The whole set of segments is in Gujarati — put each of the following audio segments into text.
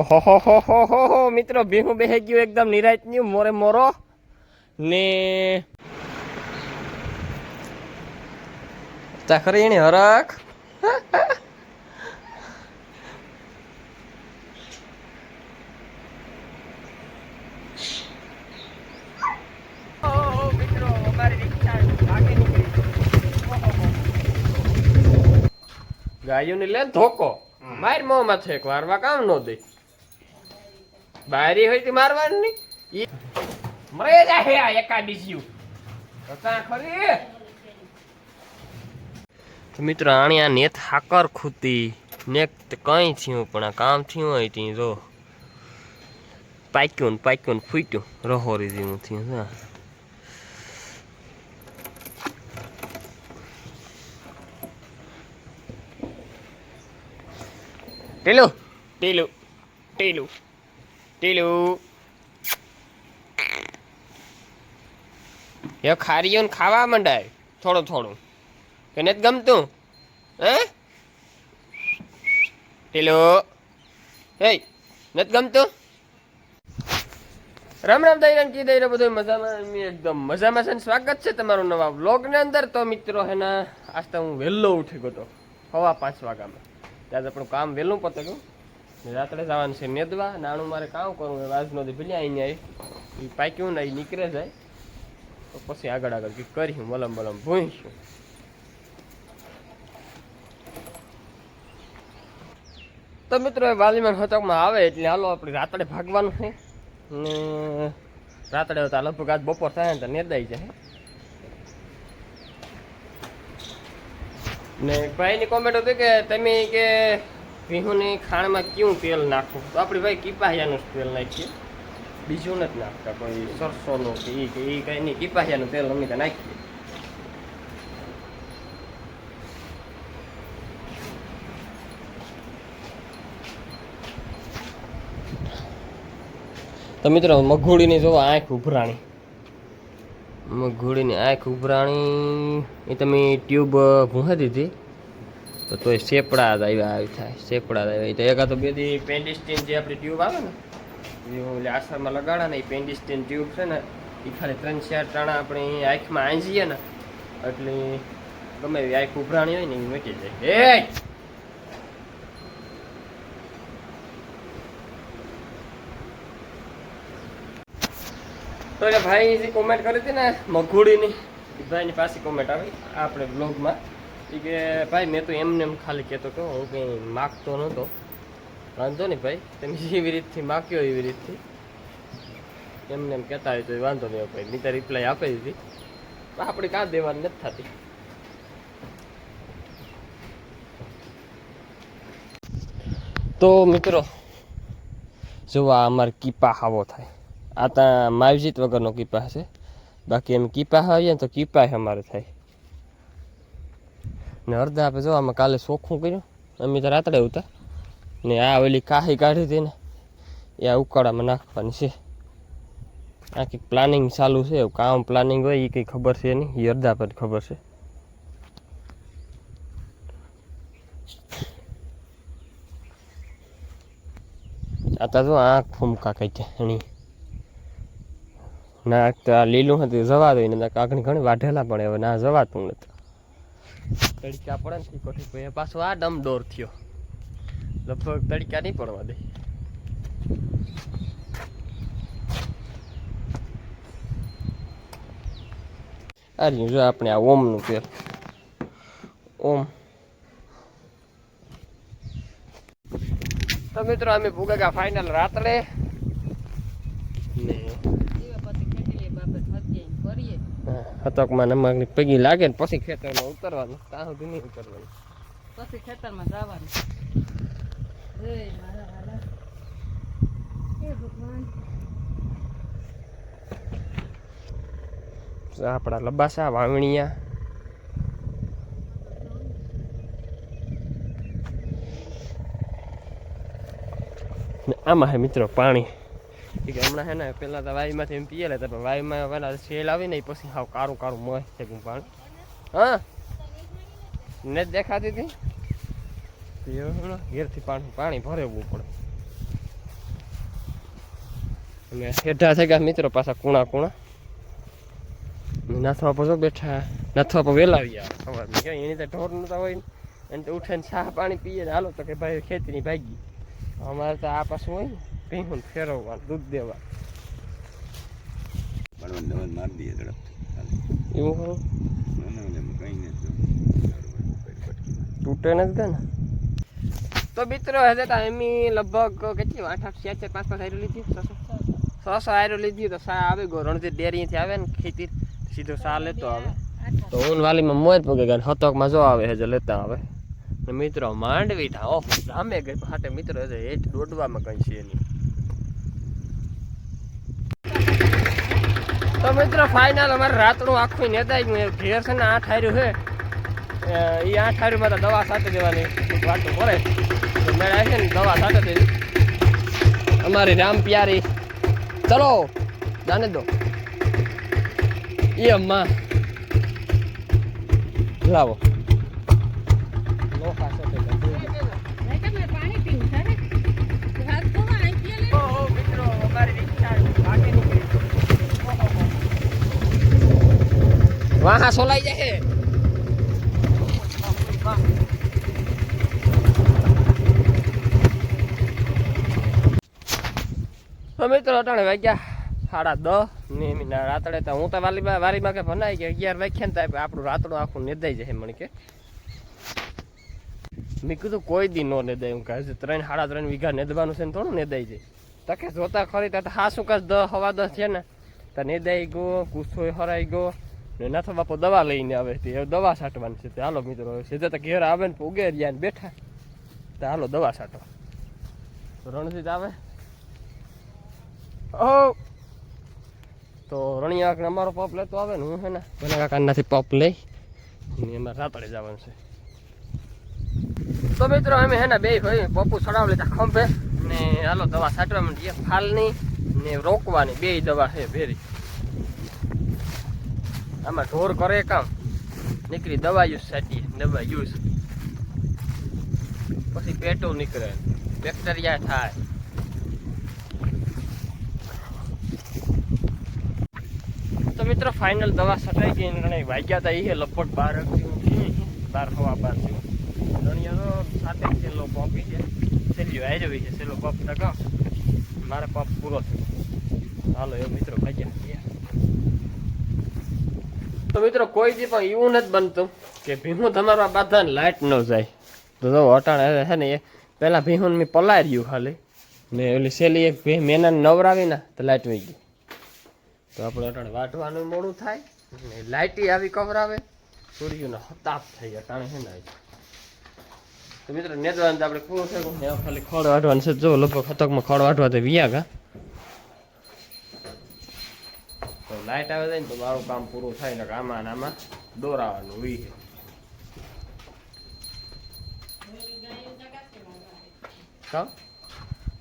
ઓહો, હો હો હો મિત્રો, ભીહું બેહી ગયું એકદમ નિરાયત ન્યુ, મોરે મોરો. ને ખરી એની હરખ? ગાયો ગાયોને લે ધોકો. માર મોં માથે એક વારવા કામ નો દે. બારી હોય તે મારવાની? મરે જાહે આ એકાદીસ્યું હતા ખરી? તો મિત્રો આણી આ નેત હાકર ખૂતી. તે કઈ થયું, પણ આ કામ થયું હોય ત્યાં જો. પાક્યું ને પાક્યું ને ફૂટ્યું. રહોરી જેવું થયું, હા. ટીલું. ટીલું. ટીલું. ટીલું. એ ખારીઓ ને ખાવા મંડાય. થોડું થોડું. કે નથી ગમતું? હે? ટીલું. હે નથી ગમતું? રામ રામ દઈ કી દઈ બધું મજામાં? એકદમ મજામાં છે સ્વાગત છે તમારું નવા વ્લોગની અંદર. તો મિત્રો હેના આજ તો હું વહેલો ઉઠી ગયો હતો સવા પાંચ વાગ્યામાં. ત્યાં આપણું કામ વહેલું પતેલું રાત્રે જવાનું છે નેદવા નાનું મારે કામ કરવું હોય વાજ નદી ભલે અહીંયા એ પાક્યું ને નીકળે જાય. તો પછી આગળ આગળ કંઈક કરીશું, મલમ બલમ ભૂંઈશું તો મિત્રો વાલીમાન હતકમાં આવે એટલે હાલો આપણે રાત્રે ભાગવાનું છે. ને રાત્રે તો લગભગ આજ બપોર થાય ને તો નેદાઈ જાય. ને ભાઈની કોમેન્ટ હતી કે, તમે કે ભીહુની ખાણમાં ક્યું તેલ નાખવું? તો આપણે ભાઈ કિપાહિયાનું જ તેલ નાખીએ. બીજું નથી નાખતા કોઈ. સરસોનું કે એ કે એ કંઈ નહીં. કિપાહિયાનું તેલ અમે તો નાખીએ. તો મિત્રો મઘોડીની જોવો આંખ ઉભરાણી. મઘોડીની આંખ ઉભરાણી, એ તમે ટ્યુબ ભૂંહી દીધી. તો તોય સેપડા જ આવ્યા, આવી થાય સેપડા જ આવ્યા. તો એકા તો બે દી પેન્ડિસ્ટીન જે આપણી ટ્યુબ આવે ને એટલે આસામાં લગાડા ને એ પેન્ડિસ્ટીન ટ્યુબ છે ને એ ખાલી ત્રણ ચાર ટાણા આપણે આંખમાં આંજીએ ને, એટલે ગમે એવી આંખ ઉભરાણી હોય ને એ મટી જાય. એ તો એટલે ભાઈ કોમેન્ટ કરી હતી ને મઘોડીની ભાઈની પાસે કોમેન્ટ આવી, આપણે બ્લોગમાં એ કે ભાઈ, મેં તો એમને એમ ખાલી કહેતો કે હું કંઈ માગતો નહોતો. વાંધો નહીં ભાઈ, તમે જેવી રીતથી માગ્યો એવી રીતથી. એમને એમ કહેતા હોય તો વાંધો નહીં ભાઈ, મેં તો રિપ્લાય આપી દીધી પણ આપણે કાં દેવાની નથી થતી. તો મિત્રો જો આ અમારે કીપા હાવો થાય. આ ત્યાં માવજીત વગરનો કીપા છે બાકી એમ કીપા ને તો કીપા અમારે થાય. ને અડધા આપણે જો, આમાં કાલે ચોખ્ખું કર્યું. અમે તો રાત્રે ઉતા ને આ ઓલી કાહી કાઢી હતી ને, એ આ ઉકાળામાં નાખવાની છે. આ કંઈક પ્લાનિંગ ચાલુ છે, એવું કામ પ્લાનિંગ હોય એ કંઈ ખબર છે નહીં. એ અડધા પર ખબર છે. આ તો જો આંખ ફૂમકા કઈ છે ના, આ લીલું હતું જવા દઈ ને કાકણી ઘણી વાઢેલા પણ હવે ના જવાતું નથી. તડકા પડે ને કોઠી પછી પાછો આ ડમડોર થયો. લગભગ તડકા નહીં પડવા દે. આ રહ્યું જો આપણે આ ઓમનું પેલ ઓમ. તો મિત્રો, અમે ભૂગા ફાઇનલ રાત્રે ને હતકમાં નમકની પગી લાગે ને પછી ખેતરમાં ઉતરવાનું. ત્યાં સુધી નહીં ઉતરવાનું. પછી ખેતરમાં જવાનું. આપણા લબાસા વાવણીયા. ને આમાં હે મિત્રો પાણી. કે હમણાં હે ને પેલા તો વાયુમાંથી એમ પીએ લેતા વાયુમાં પેલા સેલ આવી ને પછી હાવ કારું કારું મોય છે પાણી હા? ને દેખાતી હતી? ઘેરથી પાણી પાણી ભરેવું પડે. અને હેઠા થઈ ગયા મિત્રો પાછા કુણા કુણા. નાથવા પર જો બેઠા. નાથવા પર વેલા આવી ગયા નહીં કઈ એની તો ઢોર નતા હોય ને. એને તો ઉઠીને ચા પાણી પીએ હાલો તો કે ભાઈ ખેતીની ભાગી. અમારે તો આ પાછું હોય ને. ભીહું ફેરવવાનું દૂધ દેવા. બળવંત દવન મારી દઈએ ઝડપથી એવું તૂટે નથી. ગયો ને તો મિત્રો હજે તો એમી લગભગ કેટલી આઠ આઠ ચાર ચાર પાંચ પાંચ આયરો લીધી? સો છસો આયરો લીધી તો સા આવે ગો રણજીત ડેરીથી આવે ને ખેતી. સીધો સા લેતો આવે. તો વાલીમાં મોજ પગે ગયા જો આવે હજે લેતા આવે. ને મિત્રો માંડવી ઠા ઓહ રામે ગઈ હાટે મિત્રો હજે હેઠ દોડવામાં કઈ છે નહીં. તો મિત્રો ફાઇનલ અમારે રાતનું આખું ગયું. ઘેર છે ને આઠ હાર્યું છે. એ આઠ હાર્યું મારે દવા સાથે દેવાની. વાત કરે તો છે ને દવા સાથે દેવી. અમારી રામ પ્યારી. ચલો જાને દો. એ અમ્મા. લાવો. વાહ સોલાઈ જાય મિત્રો, અટાણે વાગ્યા સાડા દસ ને રાતડે તો હું તો વાલીમાં વારીમાં કે ભનાય કે અગિયાર વાગ્યા ને તો આપણું રાતડું આખું નેદાઈ જાય મને કે. મેં કીધું કોઈ દી ન નેદાય હું કહે ત્રણ સાડા ત્રણ વીઘા નેદવાનું છે ને થોડું નેદાઈ જાય. તકે જોતા ખરી, તો હાસું કહે દસ, હવા દસ છે ને. તો નેદાઈ ગયો કુસ્સો હરાઈ ગયો. નાથો બાપો દવા લઈને આવે તે દવા છાંટવાની છે. તે હાલો મિત્રો સીધા તો ઘેર આવે ને ઉગે રહ્યા ને બેઠા. તો હાલો દવા છાંટવા. રણજીત આવે. ઓ! તો રણિયા અમારો પપ લેતો આવે ને હું હે ને, ભલે કાકાનાથી પપ લઈ. ને એમાં રાતડે જવાનું છે. તો મિત્રો, અમે હે ને બે ભાઈ પપ્પુ ચડાવ લીધા ખંભે. ને હાલો દવા છાંટવા માંડીએ. ફાલની ને રોકવાની. બે દવા છે ભેરી. આમાં ઢોર કરે કામ. નીકળી દવા યુઝ સાચી દવા યુઝ. પછી પેટો નીકળે. બેક્ટેરિયા થાય. તો મિત્રો ફાઇનલ દવા છટાઈ ગઈ અને વાગ્યા હતા એ લગભગ બાર બાર હવા બાર જેવું સાથે છેલ્લો પંપ છે. છેલ્લી આવી જવી છે, છેલ્લો પંપ ટકા મારે પંપ પૂરો થયો. હાલો, એ મિત્રો ભાગ્યા તો મિત્રો, કોઈ દી પણ એવું નથી બનતું કે ભીમું તમારા બાધા લાઇટ ન જાય. તો જો અટાણે છે ને એ પહેલાં ભીમું મેં પલાર્યું ખાલી. ને ઓલી સેલી એક ભી મેના નવરાવી ને તો લાઇટ વહી ગઈ. તો આપણે અટાણે વાટવાનું મોડું થાય. ને લાઇટી આવી કવરાવે. સૂર્યનો હતાપ થઈ ગયા કારણ છે ને તો મિત્રો, નેદવાનું આપણે પૂરું થયું ખાલી ખડ વાટવાનું છે. જો લગભગ ખતકમાં ખડ વાટવા તો વિયા ગા તો લાઇટ આવે જાય ને તો મારું કામ પૂરું થાય ને આમાં આમાં દોરાવાનું હોય કામ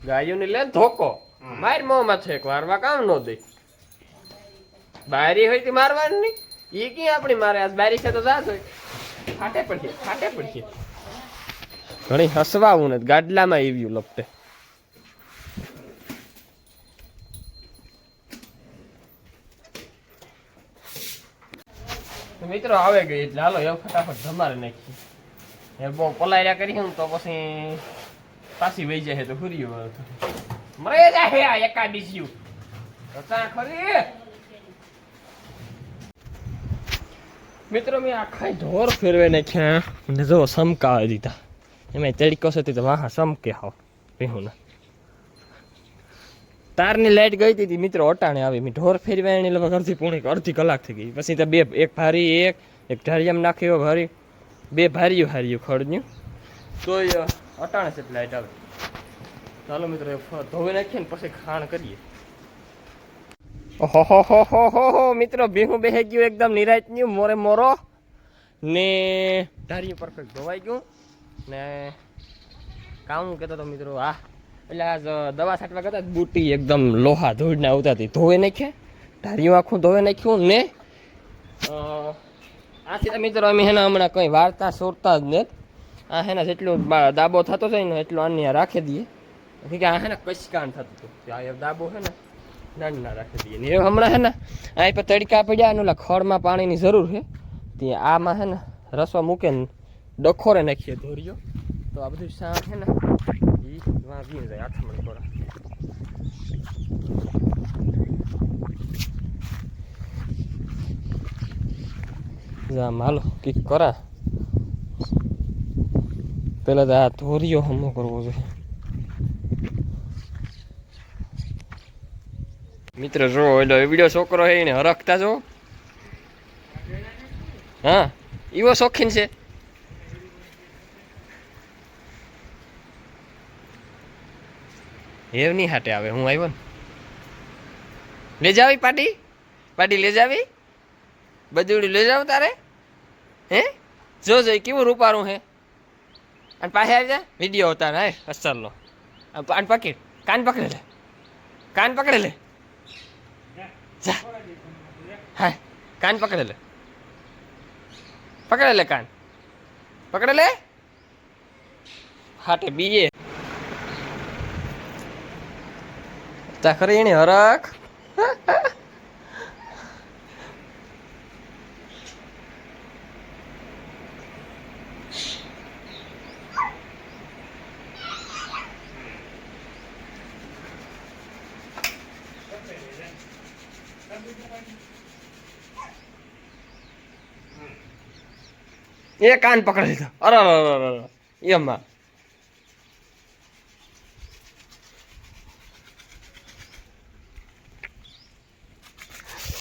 ગાયોને લે ધોકો. માર મોંમાં છે એક વારવા કામ ન દે. બારી હોય તો મારવાની નહીં. એ કી આપણી મારે? આજ બારી છે તો જાત હોય. ફાટે પડશે ફાટે પડશે. ઘણી હસવાવું ને ગાડલામાં આવ્યું લપટે. મિત્રો આવે ગઈ એટલે હાલો, એ ફટાફટ ધમારે નાખી એ બહુ પલાયરા કરી તો પછી પાછી વહી જાય તો ફરી મરે જાય આ એકા ત્યાં ખરી. મિત્રો, મેં આખા ઢોર ફેરવે નાખ્યા. અને જો સમકાવી દીધા. એમાં તડકો છે તે વાહ સમકે હાવ પીહું તારની લાઈટ ગઈ હતી મિત્રો અટાણે આવી. મેં ઢોર ફેરવ્યા એની, લગભગ અડધી પૂણી અડધી કલાક થઈ ગઈ. પછી તો બે, એક ભારી, એક એક ઢારિયામ નાખ્યો ભારી. બે ભારીયું હાર્યું ખડન્યું તોય અટાણે છે લાઈટ આવે. ચાલો મિત્રો એ ધોઈ નાખીએ ને પછી ખાણ કરીએ. હો હો હો હો મિત્રો, ભીહું બેહી ગયું એકદમ નિરાયતન્યું મોરે મોરો. ને ઢારિયું પરફેક્ટ ધોવાઈ ગયું. ને કામ કહેતો તો મિત્રો, આ આ દવા છાંટવા કરતા બુટી એકદમ લોહા ધોઈને આવતાથી ધોઈ નાખ્યા, ધાર્યું આખું ધોઈ નાખ્યું ને આથી મિત્રો અમે હેના હમણાં કંઈ વાર્તા સોરતા જ ને આ હેના જેટલું દાબો થતો છે ને એટલું આની રાખી દઈએ. કે આ હેને કશકાન થતું હતું. આ દાબો છે ને, નાની ના રાખી દઈએ. ને એ હમણાં હે ને અહીં પર તડકા પડ્યા અને ઓલા ખળમાં પાણીની જરૂર છે. તે આમાં હે ને રસવા મૂકે ને ડખોરે નાખીએ ધોરીઓ. તો આ બધું છે ને એ વાં વી જાય હાથમાં થોડા જા માલો કીક કરા પેલા તો આ ધોરીઓ હમો કરવો જોઈએ મિત્ર જો એટલે વીડિયો છોકરો છે એને હરખતા જો હા એવો શોખીન છે હેવ નહીં હાટે આવે, હું આવ્યો ને. લે જાવી પાટી? પાટી લે જાવી? બજુડી લે જાવ તારે? હે? જો જો કેવું રૂપારું હે? અને પાસે આવી જાય વીડિયો ઉતાર હે અસરનો પાન પકડ. કાન પકડે લે. કાન પકડે લે. જા. હા કાન પકડે લે. પકડે લે કાન. પકડે લે. હાટે બીએ. તા ખરી એની હરખ એ કાન પકડી લીધો અરે અરે અરે અરે એમાં